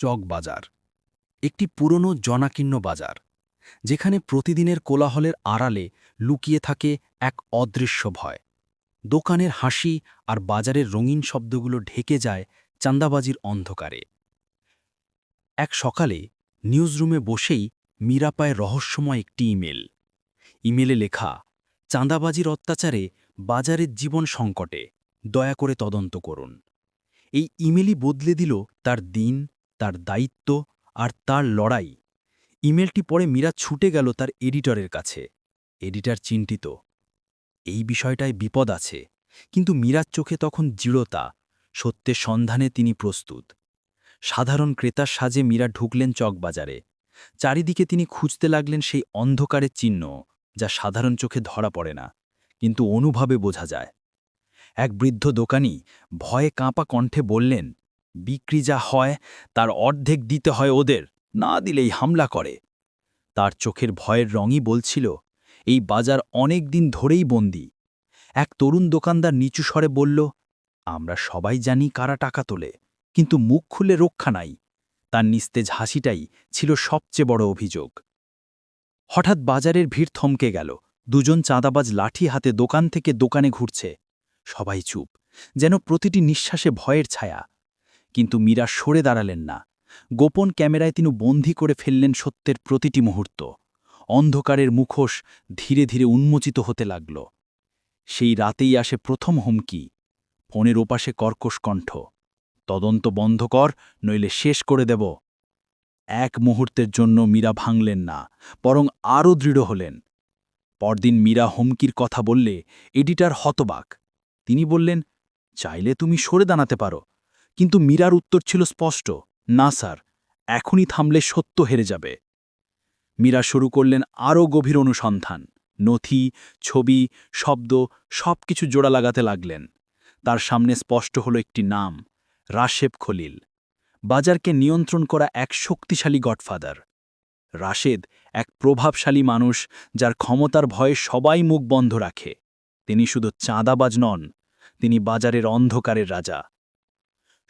চক বাজার, একটি পুরনো জনাকীর্ণ বাজার, যেখানে প্রতিদিনের কোলাহলের আড়ালে লুকিয়ে থাকে এক অদৃশ্য ভয়। দোকানের হাসি আর বাজারের রঙিন শব্দগুলো ঢেকে যায় চান্দাবাজির অন্ধকারে। এক সকালে নিউজরুমে বসেই মীরা পায় রহস্যময় একটি ইমেল। ইমেলে লেখা, চাঁদাবাজির অত্যাচারে বাজারের জীবন সংকটে, দয়া করে তদন্ত করুন। এই ইমেলই বদলে দিল তার দিন তার দায়িত্ব আর তার লড়াই। ইমেলটি পরে মীরা ছুটে গেল তার এডিটরের কাছে। এডিটর চিন্তিত। এই বিষয়টায় বিপদ আছে, কিন্তু মীরার চোখে তখন দৃঢ়তা, সত্যের সন্ধানে তিনি প্রস্তুত। সাধারণ ক্রেতার সাজে মীরা ঢুকলেন চকবাজারে। চারিদিকে তিনি খুঁজতে লাগলেন সেই অন্ধকারের চিহ্ন, যা সাধারণ চোখে ধরা পড়ে না, কিন্তু অনুভাবে বোঝা যায়। এক বৃদ্ধ দোকানি ভয়ে কাঁপা কণ্ঠে বললেন বিক্রি যা হয়, তার অর্ধেক দিতে হয় ওদের, না দিলেই হামলা করে। তার চোখের ভয়ের রঙই বলছিল, এই বাজার অনেক দিন ধরেই বন্দি। এক তরুণ দোকানদার নিচু স্বরে বলল, আমরা সবাই জানি কারা টাকা তোলে, কিন্তু মুখ খুলে রক্ষা নাই। তার নিস্তেজ হাসিটাই ছিল সবচেয়ে বড় অভিযোগ। হঠাৎ বাজারের ভিড় থমকে গেল। দুজন চাঁদাবাজ লাঠি হাতে দোকান থেকে দোকানে ঘুরছে। সবাই চুপ, যেন প্রতিটি নিঃশ্বাসে ভয়ের ছায়া। কিন্তু মীরা সরে দাঁড়ালেন না। গোপন ক্যামেরায় তিনি বন্দী করে ফেললেন সত্যের প্রতিটি মুহূর্ত। অন্ধকারের মুখোশ ধীরে ধীরে উন্মোচিত হতে লাগল। সেই রাতেই আসে প্রথম হুমকি। ফোনের ওপাশে কর্কশ কণ্ঠ। তদন্ত বন্ধ কর, নইলে শেষ করে দেব। এক মুহূর্তের জন্য মীরা ভাঙলেন না, বরং আরও দৃঢ় হলেন। পরদিন মীরা হুমকির কথা বললে এডিটার হতবাক। তিনি বললেন, চাইলে তুমি সরে দাঁড়াতে পারো। কিন্তু মীরার উত্তর ছিল স্পষ্ট, না, স্যার, এখনই থামলে সত্য হেরে যাবে। মীরা শুরু করলেন আরও গভীর অনুসন্ধান। নথি, ছবি, শব্দ সব কিছু জোড়া লাগাতে লাগলেন। তার সামনে স্পষ্ট হলো একটি নাম, রাশেব খলিল। বাজারকে নিয়ন্ত্রণ করা এক শক্তিশালী গডফাদার। রাশেদ এক প্রভাবশালী মানুষ যার ক্ষমতার ভয়ে সবাই মুখ বন্ধ রাখে। তিনি শুধু চাঁদাবাজ নন, তিনি বাজারের অন্ধকারের রাজা।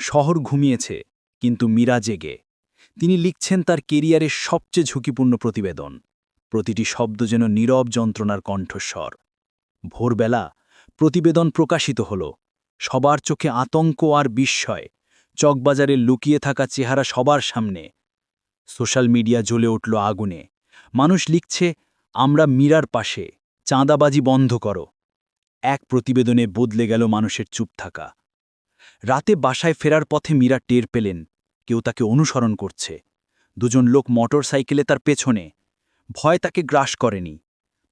শহর ঘুমিয়েছে, কিন্তু মীরা জেগে। তিনি লিখছেন তার কেরিয়ারের সবচেয়ে ঝুঁকিপূর্ণ প্রতিবেদন। প্রতিটি শব্দ যেন নীরব যন্ত্রণার কণ্ঠস্বর। ভোরবেলা প্রতিবেদন প্রকাশিত হল। সবার চোখে আতঙ্ক আর বিস্ময়। চকবাজারে লুকিয়ে থাকা চেহারা সবার সামনে। সোশ্যাল মিডিয়া জ্বলে উঠল আগুনে। মানুষ লিখছে, আমরা মীরার পাশে। চাঁদাবাজি বন্ধ করো। এক প্রতিবেদনে বদলে গেল মানুষের চুপ থাকা। রাতে বাসায় ফেরার পথে মীরা টের পেলেন, কেউ তাকে অনুসরণ করছে। দুজন লোক মোটর সাইকেলে তার পেছনে। ভয় তাকে গ্রাস করেনি,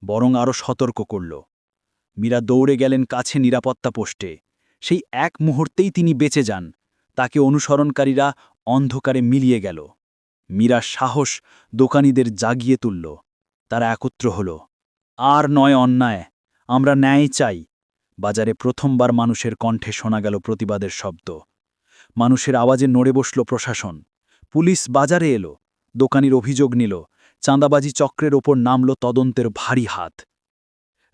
বরং আরও সতর্ক করল। মীরা দৌড়ে গেলেন কাছে নিরাপত্তা পোস্টে। সেই এক মুহূর্তেই তিনি বেঁচে যান। তাকে অনুসরণকারীরা অন্ধকারে মিলিয়ে গেল। মীরা সাহস দোকানিদের জাগিয়ে তুলল। তারা একত্র হল। আর নয় অন্যায়, আমরা ন্যায় চাই। বাজারে প্রথমবার মানুষের কণ্ঠে শোনা গেল প্রতিবাদের শব্দ। মানুষের আওয়াজে নড়ে বসল প্রশাসন। পুলিশ বাজারে এলো। দোকানির অভিযোগ নিল, চাঁদাবাজি চক্রের ওপর নামল তদন্তের ভারী হাত।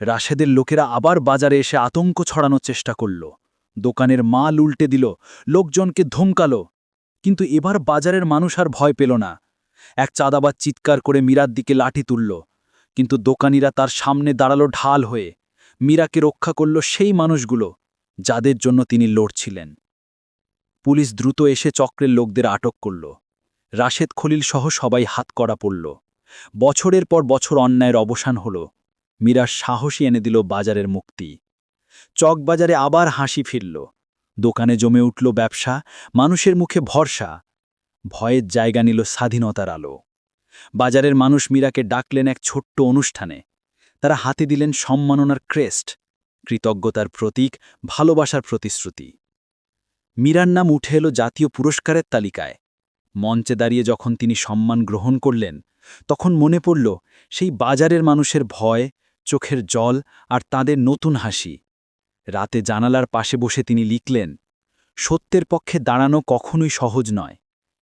রাশেদের লোকেরা আবার বাজারে এসে আতঙ্ক ছড়ানোর চেষ্টা করল। দোকানের মাল উল্টে দিল, লোকজনকে ধমকালো। কিন্তু এবার বাজারের মানুষ আর ভয় পেল না। এক চাঁদাবাজ চিৎকার করে মীরার দিকে লাঠি তুলল। কিন্তু দোকানিরা তার সামনে দাঁড়াল ঢাল হয়ে। মীরাকে রক্ষা করল সেই মানুষগুলো যাদের জন্য তিনি লড়ছিলেন। পুলিশ দ্রুত এসে চক্রের লোকদের আটক করল। রাশেদ খলিল সহ সবাই হাত করা পড়ল। বছরের পর বছর অন্যায়ের অবসান হল। মীরার সাহসী এনে দিল বাজারের মুক্তি। চকবাজারে আবার হাসি ফিরল। দোকানে জমে উঠল ব্যবসা, মানুষের মুখে ভরসা। ভয়ের জায়গা নিল স্বাধীনতার আলো। বাজারের মানুষ মীরাকে ডাকলেন এক ছোট্ট অনুষ্ঠানে। তারা হাতে দিলেন সম্মাননার ক্রেস্ট, কৃতজ্ঞতার প্রতীক, ভালোবাসার প্রতিশ্রুতি। মীরার নাম উঠে এলো জাতীয় পুরস্কারের তালিকায়। মঞ্চে দাঁড়িয়ে যখন তিনি সম্মান গ্রহণ করলেন, তখন মনে পড়ল সেই বাজারের মানুষের ভয়, চোখের জল আর তাদের নতুন হাসি। রাতে জানালার পাশে বসে তিনি লিখলেন, সত্যের পক্ষে দাঁড়ানো কখনোই সহজ নয়,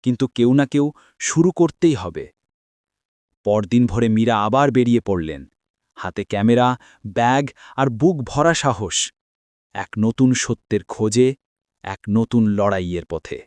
কিন্তু কেউ না কেউ শুরু করতেই হবে। পরদিন ভরে মীরা আবার বেরিয়ে পড়লেন। হাতে ক্যামেরা, ব্যাগ আর বুক ভরা সাহস। এক নতুন সত্যের খোঁজে, এক নতুন লড়াইয়ের পথে।